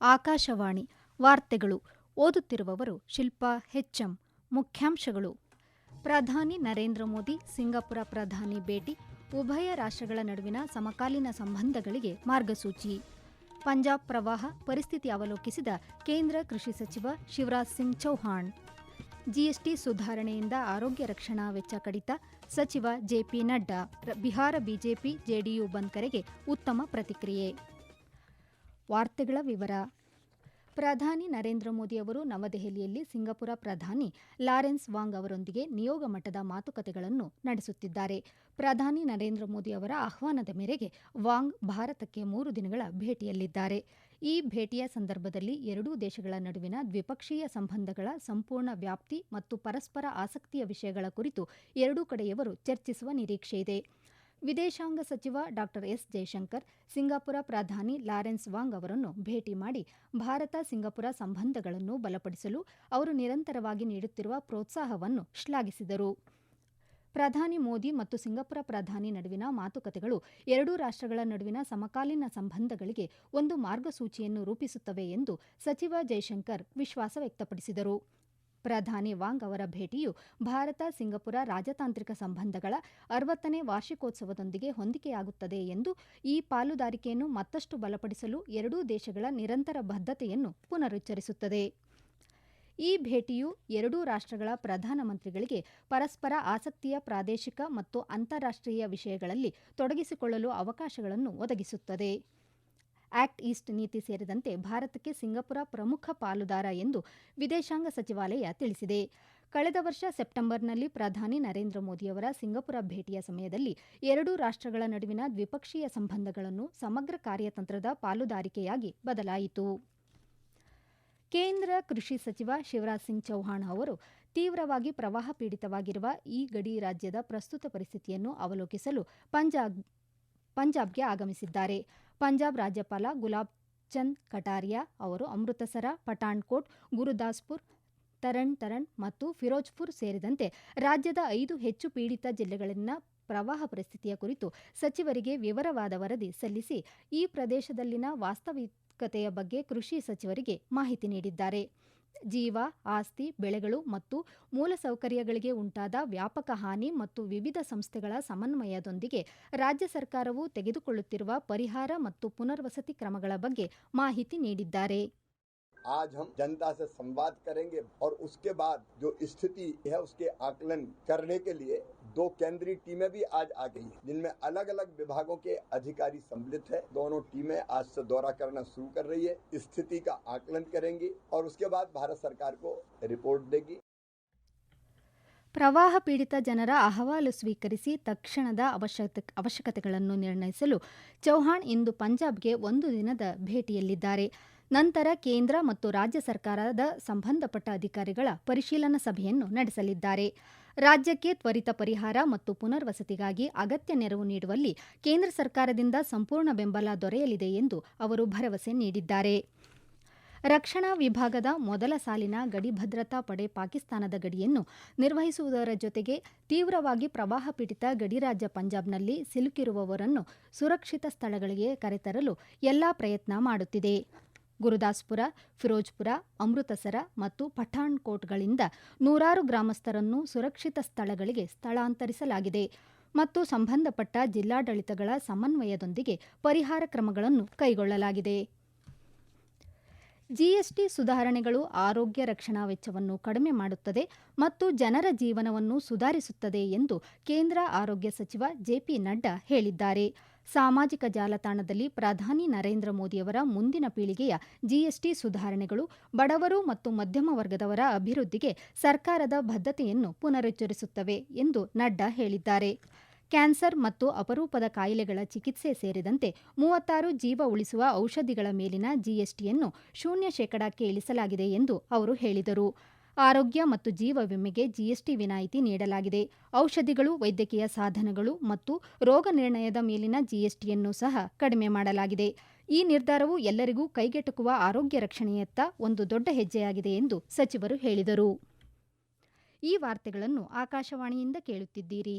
ಆಕಾಶವಾಣಿ ವಾರ್ತೆಗಳು ಓದುತ್ತಿರುವವರು ಶಿಲ್ಪಾ ಹೆಚ್ಎಂ. ಮುಖ್ಯಾಂಶಗಳು. ಪ್ರಧಾನಿ ನರೇಂದ್ರ ಮೋದಿ, ಸಿಂಗಾಪುರ ಪ್ರಧಾನಿ ಭೇಟಿ, ಉಭಯ ರಾಷ್ಟ್ರಗಳ ನಡುವಿನ ಸಮಕಾಲೀನ ಸಂಬಂಧಗಳಿಗೆ ಮಾರ್ಗಸೂಚಿ. ಪಂಜಾಬ್ ಪ್ರವಾಹ, ಪರಿಸ್ಥಿತಿ ಅವಲೋಕಿಸಿದ ಕೇಂದ್ರ ಕೃಷಿ ಸಚಿವ ಶಿವರಾಜ್ ಸಿಂಗ್ ಚೌಹಾಣ್. ಜಿಎಸ್ಟಿ ಸುಧಾರಣೆಯಿಂದ ಆರೋಗ್ಯ ರಕ್ಷಣಾ ವೆಚ್ಚ ಕಡಿತ ಸಚಿವ JP Nadda Bihar BJP JDU bandh ಕರೆಗೆ ಉತ್ತಮ ಪ್ರತಿಕ್ರಿಯೆ. ವಾರ್ತೆಗಳ ವಿವರ. ಪ್ರಧಾನಿ ನರೇಂದ್ರ ಮೋದಿ ಅವರು ನವದೆಹಲಿಯಲ್ಲಿ ಸಿಂಗಾಪುರ ಪ್ರಧಾನಿ ಲಾರೆನ್ಸ್ ವಾಂಗ್ ಅವರೊಂದಿಗೆ ನಿಯೋಗ ಮಟ್ಟದ ಮಾತುಕತೆಗಳನ್ನು ನಡೆಸುತ್ತಿದ್ದಾರೆ. ಪ್ರಧಾನಿ ನರೇಂದ್ರ ಮೋದಿ ಅವರ ಆಹ್ವಾನದ ಮೇರೆಗೆ ವಾಂಗ್ ಭಾರತಕ್ಕೆ ಮೂರು ದಿನಗಳ ಭೇಟಿಯಲ್ಲಿದ್ದಾರೆ. ಈ ಭೇಟಿಯ ಸಂದರ್ಭದಲ್ಲಿ ಎರಡೂ ದೇಶಗಳ ನಡುವಿನ ದ್ವಿಪಕ್ಷೀಯ ಸಂಬಂಧಗಳ ಸಂಪೂರ್ಣ ವ್ಯಾಪ್ತಿ ಮತ್ತು ಪರಸ್ಪರ ಆಸಕ್ತಿಯ ವಿಷಯಗಳ ಕುರಿತು ಎರಡೂ ಕಡೆಯವರು ಚರ್ಚಿಸುವ ನಿರೀಕ್ಷೆಯಿದೆ ವಿದೇಶಾಂಗ ಸಚಿವ ಡಾ ಎಸ್ ಜಯಶಂಕರ್ ಸಿಂಗಾಪುರ ಪ್ರಧಾನಿ ಲಾರೆನ್ಸ್ ವಾಂಗ್ ಅವರನ್ನು ಭೇಟಿ ಮಾಡಿ ಭಾರತ ಸಿಂಗಾಪುರ ಸಂಬಂಧಗಳನ್ನು ಬಲಪಡಿಸಲು ಅವರು ನಿರಂತರವಾಗಿ ನೀಡುತ್ತಿರುವ ಪ್ರೋತ್ಸಾಹವನ್ನು ಶ್ಲಾಘಿಸಿದರು. ಪ್ರಧಾನಿ ಮೋದಿ ಮತ್ತು ಸಿಂಗಾಪುರ ಪ್ರಧಾನಿ ನಡುವಿನ ಮಾತುಕತೆಗಳು ಎರಡೂ ರಾಷ್ಟ್ರಗಳ ನಡುವಿನ ಸಮಕಾಲೀನ ಸಂಬಂಧಗಳಿಗೆ ಒಂದು ಮಾರ್ಗಸೂಚಿಯನ್ನು ರೂಪಿಸುತ್ತವೆ ಎಂದು ಸಚಿವ ಜೈಶಂಕರ್ ವಿಶ್ವಾಸ ವ್ಯಕ್ತಪಡಿಸಿದರು. ಪ್ರಧಾನಿ ವಾಂಗ್ ಅವರ ಭೇಟಿಯು ಭಾರತ, ಸಿಂಗಾಪುರ ರಾಜತಾಂತ್ರಿಕ ಸಂಬಂಧಗಳ ಅರವತ್ತನೇ ವಾರ್ಷಿಕೋತ್ಸವದೊಂದಿಗೆ ಹೊಂದಿಕೆಯಾಗುತ್ತದೆ ಎಂದು ಈ ಪಾಲುದಾರಿಕೆಯನ್ನು ಮತ್ತಷ್ಟು ಬಲಪಡಿಸಲು ಎರಡೂ ದೇಶಗಳ ನಿರಂತರ ಬದ್ಧತೆಯನ್ನು ಪುನರುಚ್ಚರಿಸುತ್ತದೆ. ಈ ಭೇಟಿಯು ಎರಡೂ ರಾಷ್ಟ್ರಗಳ ಪ್ರಧಾನಮಂತ್ರಿಗಳಿಗೆ ಪರಸ್ಪರ ಆಸಕ್ತಿಯ ಪ್ರಾದೇಶಿಕ ಮತ್ತು ಅಂತಾರಾಷ್ಟ್ರೀಯ ವಿಷಯಗಳಲ್ಲಿ ತೊಡಗಿಸಿಕೊಳ್ಳಲು ಅವಕಾಶಗಳನ್ನು ಒದಗಿಸುತ್ತದೆ. ಆಕ್ಟ್ ಈಸ್ಟ್ ನೀತಿ ಸೇರಿದಂತೆ ಭಾರತಕ್ಕೆ ಸಿಂಗಾಪುರ ಪ್ರಮುಖ ಪಾಲುದಾರ ಎಂದು ವಿದೇಶಾಂಗ ಸಚಿವಾಲಯ ತಿಳಿಸಿದೆ. ಕಳೆದ ವರ್ಷ ಸೆಪ್ಟೆಂಬರ್ನಲ್ಲಿ ಪ್ರಧಾನಿ ನರೇಂದ್ರ ಮೋದಿಯವರ ಸಿಂಗಾಪುರ ಭೇಟಿಯ ಸಮಯದಲ್ಲಿ ಎರಡೂ ರಾಷ್ಟ್ರಗಳ ನಡುವಿನ ದ್ವಿಪಕ್ಷೀಯ ಸಂಬಂಧಗಳನ್ನು ಸಮಗ್ರ ಕಾರ್ಯತಂತ್ರದ ಪಾಲುದಾರಿಕೆಯಾಗಿ ಬದಲಾಯಿತು. ಕೇಂದ್ರ ಕೃಷಿ ಸಚಿವ ಶಿವರಾಜ್ ಸಿಂಗ್ ಚೌಹಾಣ್ ಅವರು ತೀವ್ರವಾಗಿ ಪ್ರವಾಹ ಪೀಡಿತವಾಗಿರುವ ಈ ಗಡಿ ರಾಜ್ಯದ ಪ್ರಸ್ತುತ ಪರಿಸ್ಥಿತಿಯನ್ನು ಅವಲೋಕಿಸಲು ಪಂಜಾಬ್, ಪಂಜಾಬ್ಗೆ ಆಗಮಿಸಿದ್ದಾರೆ. ಪಂಜಾಬ್ ರಾಜ್ಯಪಾಲ ಗುಲಾಬ್ ಚಂದ್ ಕಟಾರಿಯಾ ಅವರು ಅಮೃತಸರ, ಪಠಾಣ್ಕೋಟ್, ಗುರುದಾಸ್ಪುರ್ ತರಣ್ ತರಣ್ ಮತ್ತು ಫಿರೋಜ್ಪುರ್ ಸೇರಿದಂತೆ ರಾಜ್ಯದ ಐದು ಹೆಚ್ಚು ಪೀಡಿತ ಜಿಲ್ಲೆಗಳಲ್ಲಿನ ಪ್ರವಾಹ ಪರಿಸ್ಥಿತಿಯ ಕುರಿತು ಸಚಿವರಿಗೆ ವಿವರವಾದ ವರದಿ ಸಲ್ಲಿಸಿ ಈ ಪ್ರದೇಶದಲ್ಲಿನ ವಾಸ್ತವಿಕತೆಯ ಬಗ್ಗೆ ಕೃಷಿ ಸಚಿವರಿಗೆ ಮಾಹಿತಿ ನೀಡಿದ್ದಾರೆ. ಜೀವ, ಆಸ್ತಿ, ಬೆಳೆಗಳು ಮತ್ತು ಮೂಲಸೌಕರ್ಯಗಳಿಗೆ ಉಂಟಾದ ವ್ಯಾಪಕ ಹಾನಿ ಮತ್ತು ವಿವಿಧ ಸಂಸ್ಥೆಗಳ ಸಮನ್ವಯದೊಂದಿಗೆ ರಾಜ್ಯ ಸರ್ಕಾರವು ತೆಗೆದುಕೊಳ್ಳುತ್ತಿರುವ ಪರಿಹಾರ ಮತ್ತು ಪುನರ್ವಸತಿ ಕ್ರಮಗಳ ಬಗ್ಗೆ ಮಾಹಿತಿ ನೀಡಿದ್ದಾರೆ. आज हम जनता से संवाद करेंगे और उसके बाद जो स्थिति है उसके आकलन करने के लिए दो केंद्रीय टीमें भी आज आ गई हैं जिनमें अलग अलग विभागों के अधिकारी सम्मिलित है दोनों टीमें आज से दौरा करना शुरू कर रही है स्थिति का आकलन करेंगी और उसके बाद भारत सरकार को रिपोर्ट देगी ಪ್ರವಾಹ ಪೀಡಿತ ಜನರ ಅಹವಾಲು ಸ್ವೀಕರಿಸಿ ತಕ್ಷಣದ ಅವಶ್ಯಕ ಅವಶ್ಯಕತೆಗಳನ್ನು ನಿರ್ಣಯಿಸಲು ಚೌಹಾಣ್ ಇಂದು ಪಂಜಾಬ್ಗೆ ಒಂದು ದಿನದ ಭೇಟಿಯಲ್ಲಿದ್ದಾರೆ ನಂತರ ಕೇಂದ್ರ ಮತ್ತು ರಾಜ್ಯ ಸರ್ಕಾರದ ಸಂಬಂಧಪಟ್ಟ ಅಧಿಕಾರಿಗಳ ಪರಿಶೀಲನಾ ಸಭೆಯನ್ನು ನಡೆಸಲಿದ್ದಾರೆ. ರಾಜ್ಯಕ್ಕೆ ತ್ವರಿತ ಪರಿಹಾರ ಮತ್ತು ಪುನರ್ವಸತಿಗಾಗಿ ಅಗತ್ಯ ನೆರವು ನೀಡುವಲ್ಲಿ ಕೇಂದ್ರ ಸರ್ಕಾರದಿಂದ ಸಂಪೂರ್ಣ ಬೆಂಬಲ ದೊರೆಯಲಿದೆ ಎಂದು ಅವರು ಭರವಸೆ ನೀಡಿದ್ದಾರೆ. ರಕ್ಷಣಾ ವಿಭಾಗದ ಮೊದಲ ಸಾಲಿನ ಗಡಿ ಭದ್ರತಾ ಪಡೆ ಪಾಕಿಸ್ತಾನದ ಗಡಿಯನ್ನು ನಿರ್ವಹಿಸುವುದರ ಜೊತೆಗೆ ತೀವ್ರವಾಗಿ ಪ್ರವಾಹ ಪೀಡಿತ ಗಡಿ ರಾಜ್ಯ ಪಂಜಾಬ್ನಲ್ಲಿ ಸಿಲುಕಿರುವವರನ್ನು ಸುರಕ್ಷಿತ ಸ್ಥಳಗಳಿಗೆ ಕರೆತರಲು ಎಲ್ಲಾ ಪ್ರಯತ್ನ ಮಾಡುತ್ತಿದೆ. ಗುರುದಾಸ್ಪುರ, ಫಿರೋಜ್ಪುರ, ಅಮೃತಸರ ಮತ್ತು ಪಠಾಣ್ಕೋಟ್ಗಳಿಂದ ನೂರಾರು ಗ್ರಾಮಸ್ಥರನ್ನು ಸುರಕ್ಷಿತ ಸ್ಥಳಗಳಿಗೆ ಸ್ಥಳಾಂತರಿಸಲಾಗಿದೆ ಮತ್ತು ಸಂಬಂಧಪಟ್ಟ ಜಿಲ್ಲಾಡಳಿತಗಳ ಸಮನ್ವಯದೊಂದಿಗೆ ಪರಿಹಾರ ಕ್ರಮಗಳನ್ನು ಕೈಗೊಳ್ಳಲಾಗಿದೆ. ಜಿಎಸ್ಟಿ ಸುಧಾರಣೆಗಳು ಆರೋಗ್ಯ ರಕ್ಷಣಾ ವೆಚ್ಚವನ್ನು ಕಡಿಮೆ ಮಾಡುತ್ತದೆ ಮತ್ತು ಜನರ ಜೀವನವನ್ನು ಸುಧಾರಿಸುತ್ತದೆ ಎಂದು ಕೇಂದ್ರ ಆರೋಗ್ಯ ಸಚಿವ ಜೆಪಿ ನಡ್ಡಾ ಹೇಳಿದ್ದಾರೆ. ಸಾಮಾಜಿಕ ಜಾಲತಾಣದಲ್ಲಿ ಪ್ರಧಾನಿ ನರೇಂದ್ರ ಮೋದಿಯವರ ಮುಂದಿನ ಪೀಳಿಗೆಯ ಜಿಎಸ್ಟಿ ಸುಧಾರಣೆಗಳು, ಬಡವರು ಮತ್ತು ಮಧ್ಯಮ ವರ್ಗದವರ ಅಭಿವೃದ್ಧಿಗೆ ಸರ್ಕಾರದ ಬದ್ಧತೆಯನ್ನು ಪುನರುಚ್ಚರಿಸುತ್ತವೆ ಎಂದು ನಡ್ಡಾ ಹೇಳಿದ್ದಾರೆ. ಕ್ಯಾನ್ಸರ್ ಮತ್ತು ಅಪರೂಪದ ಕಾಯಿಲೆಗಳ ಚಿಕಿತ್ಸೆ ಸೇರಿದಂತೆ ಮೂವತ್ತಾರು ಜೀವ ಉಳಿಸುವ ಔಷಧಿಗಳ ಮೇಲಿನ ಜಿಎಸ್ಟಿಯನ್ನು ಶೂನ್ಯ ಶೇಕಡಾಕ್ಕೆ ಇಳಿಸಲಾಗಿದೆ ಎಂದು ಅವರು ಹೇಳಿದರು. ಆರೋಗ್ಯ ಮತ್ತು ಜೀವ ವಿಮೆಗೆ ಜಿಎಸ್ಟಿ ವಿನಾಯಿತಿ ನೀಡಲಾಗಿದೆ. ಔಷಧಿಗಳು, ವೈದ್ಯಕೀಯ ಸಾಧನಗಳು ಮತ್ತು ರೋಗ ನಿರ್ಣಯದ ಮೇಲಿನ ಜಿಎಸ್ಟಿಯನ್ನು ಸಹ ಕಡಿಮೆ ಮಾಡಲಾಗಿದೆ. ಈ ನಿರ್ಧಾರವು ಎಲ್ಲರಿಗೂ ಕೈಗೆಟುಕುವ ಆರೋಗ್ಯ ರಕ್ಷಣೆಯತ್ತ ಒಂದು ದೊಡ್ಡ ಹೆಜ್ಜೆಯಾಗಿದೆ ಎಂದು ಸಚಿವರು ಹೇಳಿದರು. ಈ ವಾರ್ತೆಗಳನ್ನು ಆಕಾಶವಾಣಿಯಿಂದ ಕೇಳುತ್ತಿದ್ದೀರಿ.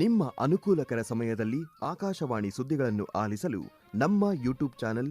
ನಿಮ್ಮ ಅನುಕೂಲಕರ ಸಮಯದಲ್ಲಿ ಆಕಾಶವಾಣಿ ಸುದ್ದಿಗಳನ್ನು ಆಲಿಸಲು ನಮ್ಮ ಯೂಟ್ಯೂಬ್ ಚಾನೆಲ್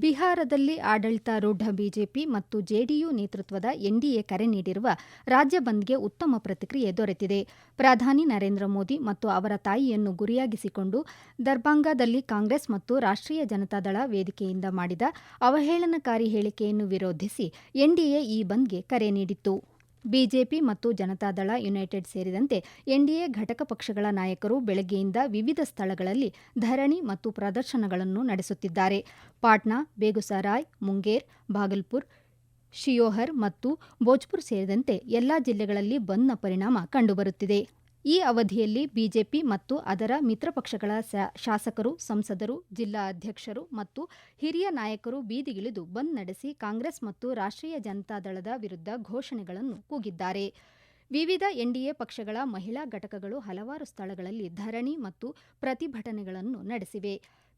ಬಿಹಾರದಲ್ಲಿ ಆಡಳಿತಾರೂಢ ಬಿಜೆಪಿ ಮತ್ತು ಜೆಡಿಯು ನೇತೃತ್ವದ ಎನ್ಡಿಎ ಕರೆ ನೀಡಿರುವ ರಾಜ್ಯ ಬಂದ್ಗೆ ಉತ್ತಮ ಪ್ರತಿಕ್ರಿಯೆ ದೊರೆತಿದೆ. ಪ್ರಧಾನಿ ನರೇಂದ್ರ ಮೋದಿ ಮತ್ತು ಅವರ ತಾಯಿಯನ್ನು ಗುರಿಯಾಗಿಸಿಕೊಂಡು ದರ್ಭಾಂಗಾದಲ್ಲಿ ಕಾಂಗ್ರೆಸ್ ಮತ್ತು ರಾಷ್ಟ್ರೀಯ ಜನತಾದಳ ವೇದಿಕೆಯಿಂದ ಮಾಡಿದ ಅವಹೇಳನಕಾರಿ ಹೇಳಿಕೆಯನ್ನು ವಿರೋಧಿಸಿ ಎನ್ಡಿಎ ಈ ಬಂದ್ಗೆ ಕರೆ ನೀಡಿತ್ತು. ಬಿಜೆಪಿ ಮತ್ತು ಜನತಾದಳ ಯುನೈಟೆಡ್ ಸೇರಿದಂತೆ ಎನ್ಡಿಎ ಘಟಕ ಪಕ್ಷಗಳ ನಾಯಕರು ಬೆಳಗ್ಗೆಯಿಂದ ವಿವಿಧ ಸ್ಥಳಗಳಲ್ಲಿ ಧರಣಿ ಮತ್ತು ಪ್ರದರ್ಶನಗಳನ್ನು ನಡೆಸುತ್ತಿದ್ದಾರೆ. ಪಾಟ್ನಾ, ಬೇಗುಸರಾಯ್, ಮುಂಗೇರ್ ಭಾಗಲ್ಪುರ್ ಶಿಯೋಹರ್ ಮತ್ತು ಭೋಜ್ಪುರ್ ಸೇರಿದಂತೆ ಎಲ್ಲಾ ಜಿಲ್ಲೆಗಳಲ್ಲಿ ಬಂದ್ನ ಪರಿಣಾಮ ಕಂಡುಬರುತ್ತಿದೆ. ಈ ಅವಧಿಯಲ್ಲಿ ಬಿಜೆಪಿ ಮತ್ತು ಅದರ ಮಿತ್ರಪಕ್ಷಗಳ ಶಾಸಕರು, ಸಂಸದರು, ಜಿಲ್ಲಾ ಅಧ್ಯಕ್ಷರು ಮತ್ತು ಹಿರಿಯ ನಾಯಕರು ಬೀದಿಗಿಳಿದು ಬಂದ್ ನಡೆಸಿ ಕಾಂಗ್ರೆಸ್ ಮತ್ತು ರಾಷ್ಟ್ರೀಯ ಜನತಾದಳದ ವಿರುದ್ಧ ಘೋಷಣೆಗಳನ್ನು ಕೂಗಿದ್ದಾರೆ. ವಿವಿಧ ಎನ್ಡಿಎ ಪಕ್ಷಗಳ ಮಹಿಳಾ ಘಟಕಗಳು ಹಲವಾರು ಸ್ಥಳಗಳಲ್ಲಿ ಧರಣಿ ಮತ್ತು ಪ್ರತಿಭಟನೆಗಳನ್ನು ನಡೆಸಿವೆ.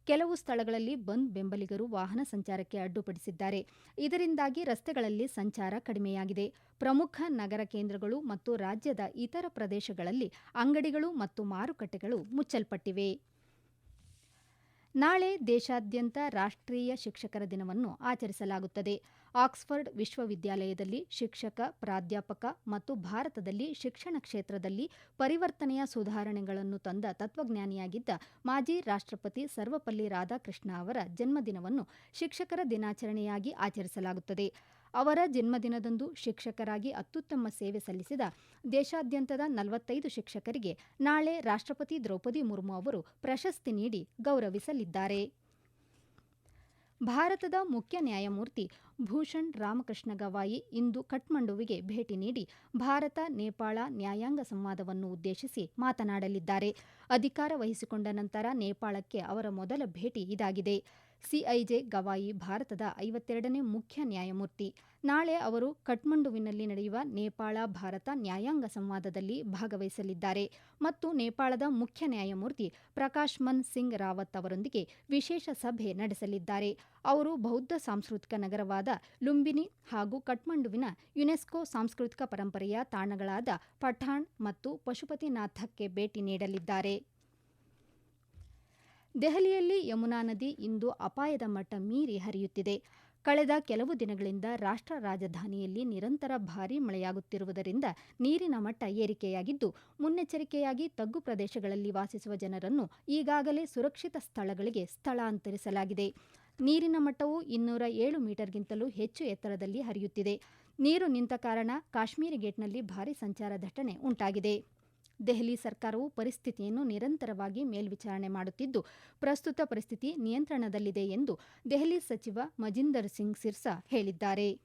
ಕೆಲವು ಸ್ಥಳಗಳಲ್ಲಿ ಬಂದ್ ಬೆಂಬಲಿಗರು ವಾಹನ ಸಂಚಾರಕ್ಕೆ ಅಡ್ಡುಪಡಿಸಿದ್ದಾರೆ. ಇದರಿಂದಾಗಿ ರಸ್ತೆಗಳಲ್ಲಿ ಸಂಚಾರ ಕಡಿಮೆಯಾಗಿದೆ. ಪ್ರಮುಖ ನಗರ ಕೇಂದ್ರಗಳು ಮತ್ತು ರಾಜ್ಯದ ಇತರ ಪ್ರದೇಶಗಳಲ್ಲಿ ಅಂಗಡಿಗಳು ಮತ್ತು ಮಾರುಕಟ್ಟೆಗಳು ಮುಚ್ಚಲ್ಪಟ್ಟಿವೆ. ನಾಳೆ ದೇಶಾದ್ಯಂತ ರಾಷ್ಟ್ರೀಯ ಶಿಕ್ಷಕರ ದಿನವನ್ನು ಆಚರಿಸಲಾಗುತ್ತದೆ. ಆಕ್ಸ್ಫರ್ಡ್ ವಿಶ್ವವಿದ್ಯಾಲಯದಲ್ಲಿ ಶಿಕ್ಷಕ, ಪ್ರಾಧ್ಯಾಪಕ ಮತ್ತು ಭಾರತದಲ್ಲಿ ಶಿಕ್ಷಣ ಕ್ಷೇತ್ರದಲ್ಲಿ ಪರಿವರ್ತನೆಯ ಸುಧಾರಣೆಗಳನ್ನು ತಂದ ತತ್ವಜ್ಞಾನಿಯಾಗಿದ್ದ ಮಾಜಿ ರಾಷ್ಟ್ರಪತಿ ಸರ್ವಪಲ್ಲಿ ರಾಧಾಕೃಷ್ಣ ಅವರ ಜನ್ಮದಿನವನ್ನು ಶಿಕ್ಷಕರ ದಿನಾಚರಣೆಯಾಗಿ ಆಚರಿಸಲಾಗುತ್ತದೆ. ಅವರ ಜನ್ಮದಿನದಂದು ಶಿಕ್ಷಕರಾಗಿ ಅತ್ಯುತ್ತಮ ಸೇವೆ ಸಲ್ಲಿಸಿದ ದೇಶಾದ್ಯಂತದ ನಲವತ್ತೈದು ಶಿಕ್ಷಕರಿಗೆ ನಾಳೆ ರಾಷ್ಟ್ರಪತಿ ದ್ರೌಪದಿ ಮುರ್ಮು ಅವರು ಪ್ರಶಸ್ತಿ ನೀಡಿ ಗೌರವಿಸಲಿದ್ದಾರೆ. ಭಾರತದ ಮುಖ್ಯ ನ್ಯಾಯಮೂರ್ತಿ ಭೂಷಣ್ ರಾಮಕೃಷ್ಣ ಗವಾಯಿ ಇಂದು ಕಠ್ಮಂಡುವಿಗೆ ಭೇಟಿ ನೀಡಿ ಭಾರತ ನೇಪಾಳ ನ್ಯಾಯಾಂಗ ಸಂವಾದವನ್ನು ಉದ್ದೇಶಿಸಿ ಮಾತನಾಡಲಿದ್ದಾರೆ. ಅಧಿಕಾರ ವಹಿಸಿಕೊಂಡ ನಂತರ ನೇಪಾಳಕ್ಕೆ ಅವರ ಮೊದಲ ಭೇಟಿ ಇದಾಗಿದೆ. ಸಿಐಜೆ ಗವಾಯಿ ಭಾರತದ ಐವತ್ತೆರಡನೇ ಮುಖ್ಯ ನ್ಯಾಯಮೂರ್ತಿ. ನಾಳೆ ಅವರು ಕಠ್ಮಂಡುವಿನಲ್ಲಿ ನಡೆಯುವ ನೇಪಾಳ ಭಾರತ ನ್ಯಾಯಾಂಗ ಸಂವಾದದಲ್ಲಿ ಭಾಗವಹಿಸಲಿದ್ದಾರೆ. ಮತ್ತು ನೇಪಾಳದ ಮುಖ್ಯ ನ್ಯಾಯಮೂರ್ತಿ ಪ್ರಕಾಶ್ ಮನ್ ಸಿಂಗ್ ರಾವತ್ ಅವರೊಂದಿಗೆ ವಿಶೇಷ ಸಭೆ ನಡೆಸಲಿದ್ದಾರೆ. ಅವರು ಬೌದ್ಧ ಸಾಂಸ್ಕೃತಿಕ ನಗರವಾದ ಲುಂಬಿನಿ ಹಾಗೂ ಕಠ್ಮಂಡುವಿನ ಯುನೆಸ್ಕೋ ಸಾಂಸ್ಕೃತಿಕ ಪರಂಪರೆಯ ತಾಣಗಳಾದ ಪಠಾಣ್ ಮತ್ತು ಪಶುಪತಿನಾಥಕ್ಕೆ ಭೇಟಿ ನೀಡಲಿದ್ದಾರೆ. ದೆಹಲಿಯಲ್ಲಿ ಯಮುನಾ ನದಿ ಇಂದು ಅಪಾಯದ ಮಟ್ಟ ಮೀರಿ ಹರಿಯುತ್ತಿದೆ. ಕಳೆದ ಕೆಲವು ದಿನಗಳಿಂದ ರಾಷ್ಟ್ರ ರಾಜಧಾನಿಯಲ್ಲಿ ನಿರಂತರ ಭಾರೀ ಮಳೆಯಾಗುತ್ತಿರುವುದರಿಂದ ನೀರಿನ ಮಟ್ಟ ಏರಿಕೆಯಾಗಿದ್ದು, ಮುನ್ನೆಚ್ಚರಿಕೆಯಾಗಿ ತಗ್ಗು ಪ್ರದೇಶಗಳಲ್ಲಿ ವಾಸಿಸುವ ಜನರನ್ನು ಈಗಾಗಲೇ ಸುರಕ್ಷಿತ ಸ್ಥಳಗಳಿಗೆ ಸ್ಥಳಾಂತರಿಸಲಾಗಿದೆ. ನೀರಿನ ಮಟ್ಟವು ಇನ್ನೂರ ಏಳು ಮೀಟರ್ಗಿಂತಲೂ ಹೆಚ್ಚು ಎತ್ತರದಲ್ಲಿ ಹರಿಯುತ್ತಿದೆ. ನೀರು ನಿಂತ ಕಾರಣ ಕಾಶ್ಮೀರಿ ಗೇಟ್ನಲ್ಲಿ ಭಾರೀ ಸಂಚಾರ ದಟ್ಟಣೆ ಉಂಟಾಗಿದೆ. ದೆಹಲಿ ಸರ್ಕಾರವು ಪರಿಸ್ಥಿತಿಯನ್ನು ನಿರಂತರವಾಗಿ ಮೇಲ್ವಿಚಾರಣೆ ಮಾಡುತ್ತಿದ್ದು, ಪ್ರಸ್ತುತ ಪರಿಸ್ಥಿತಿ ನಿಯಂತ್ರಣದಲ್ಲಿದೆ ಎಂದು ದೆಹಲಿ ಸಚಿವ ಮಜಿಂದರ್ ಸಿಂಗ್ ಸಿರ್ಸಾ ಹೇಳಿದ್ದಾರೆ.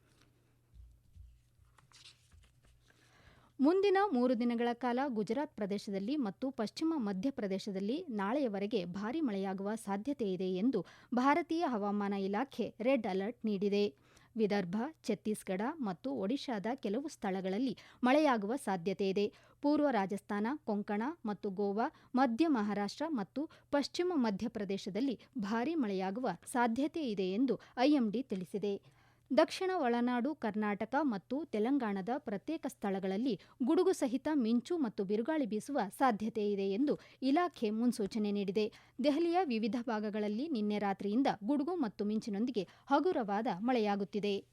ಮುಂದಿನ ಮೂರು ದಿನಗಳ ಕಾಲ ಗುಜರಾತ್ ಪ್ರದೇಶದಲ್ಲಿ ಮತ್ತು ಪಶ್ಚಿಮ ಮಧ್ಯಪ್ರದೇಶದಲ್ಲಿ ನಾಳೆಯವರೆಗೆ ಭಾರೀ ಮಳೆಯಾಗುವ ಸಾಧ್ಯತೆಯಿದೆ ಎಂದು ಭಾರತೀಯ ಹವಾಮಾನ ಇಲಾಖೆ ರೆಡ್ ಅಲರ್ಟ್ ನೀಡಿದೆ. ವಿದರ್ಭ, ಛತ್ತೀಸ್ಗಢ ಮತ್ತು ಒಡಿಶಾದ ಕೆಲವು ಸ್ಥಳಗಳಲ್ಲಿ ಮಳೆಯಾಗುವ ಸಾಧ್ಯತೆ ಇದೆ. ಪೂರ್ವ ರಾಜಸ್ಥಾನ, ಕೊಂಕಣ ಮತ್ತು ಗೋವಾ, ಮಧ್ಯ ಮಹಾರಾಷ್ಟ್ರ ಮತ್ತು ಪಶ್ಚಿಮ ಮಧ್ಯಪ್ರದೇಶದಲ್ಲಿ ಭಾರೀ ಮಳೆಯಾಗುವ ಸಾಧ್ಯತೆ ಇದೆ ಎಂದು ಐಎಂಡಿ ತಿಳಿಸಿದೆ. ದಕ್ಷಿಣ ಒಳನಾಡು, ಕರ್ನಾಟಕ ಮತ್ತು ತೆಲಂಗಾಣದ ಪ್ರತ್ಯೇಕ ಸ್ಥಳಗಳಲ್ಲಿ ಗುಡುಗು ಸಹಿತ ಮಿಂಚು ಮತ್ತು ಬಿರುಗಾಳಿ ಬೀಸುವ ಸಾಧ್ಯತೆ ಇದೆ ಎಂದು ಇಲಾಖೆ ಮುನ್ಸೂಚನೆ ನೀಡಿದೆ. ದೆಹಲಿಯ ವಿವಿಧ ಭಾಗಗಳಲ್ಲಿ ನಿನ್ನೆ ರಾತ್ರಿಯಿಂದ ಗುಡುಗು ಮತ್ತು ಮಿಂಚಿನೊಂದಿಗೆ ಹಗುರವಾದ ಮಳೆಯಾಗುತ್ತಿದೆ.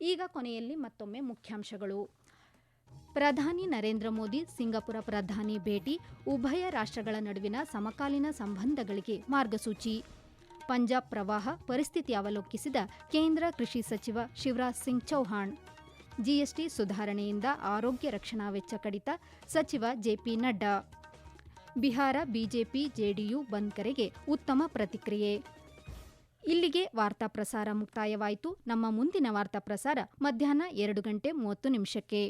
ಈಗ ಕೊನೆಯಲ್ಲಿ ಮತ್ತೊಮ್ಮೆ ಮುಖ್ಯಾಂಶಗಳು. ಪ್ರಧಾನಿ ನರೇಂದ್ರ ಮೋದಿ, ಸಿಂಗಾಪುರ ಪ್ರಧಾನಿ ಭೇಟಿ, ಉಭಯ ರಾಷ್ಟ್ರಗಳ ನಡುವಿನ ಸಮಕಾಲೀನ ಸಂಬಂಧಗಳಿಗೆ ಮಾರ್ಗಸೂಚಿ. ಪಂಜಾಬ್ ಪ್ರವಾಹ ಪರಿಸ್ಥಿತಿ ಅವಲೋಕಿಸಿದ ಕೇಂದ್ರ ಕೃಷಿ ಸಚಿವ ಶಿವರಾಜ್ ಸಿಂಗ್ ಚೌಹಾಣ್. ಜಿಎಸ್ಟಿ ಸುಧಾರಣೆಯಿಂದ ಆರೋಗ್ಯ ರಕ್ಷಣಾ ವೆಚ್ಚ ಕಡಿತ ಸಚಿವ JP Nadda. Bihar BJP JDU bandh ಕರೆಗೆ ಉತ್ತಮ ಪ್ರತಿಕ್ರಿಯೆ. ಇಲ್ಲಿಗೆ ವಾರ್ತಾ ಪ್ರಸಾರ ಮುಕ್ತಾಯವಾಯಿತು. ನಮ್ಮ ಮುಂದಿನ ವಾರ್ತಾ ಪ್ರಸಾರ ಮಧ್ಯಾಹ್ನ ಎರಡು ಗಂಟೆ ಮೂವತ್ತು ನಿಮಿಷಕ್ಕೆ.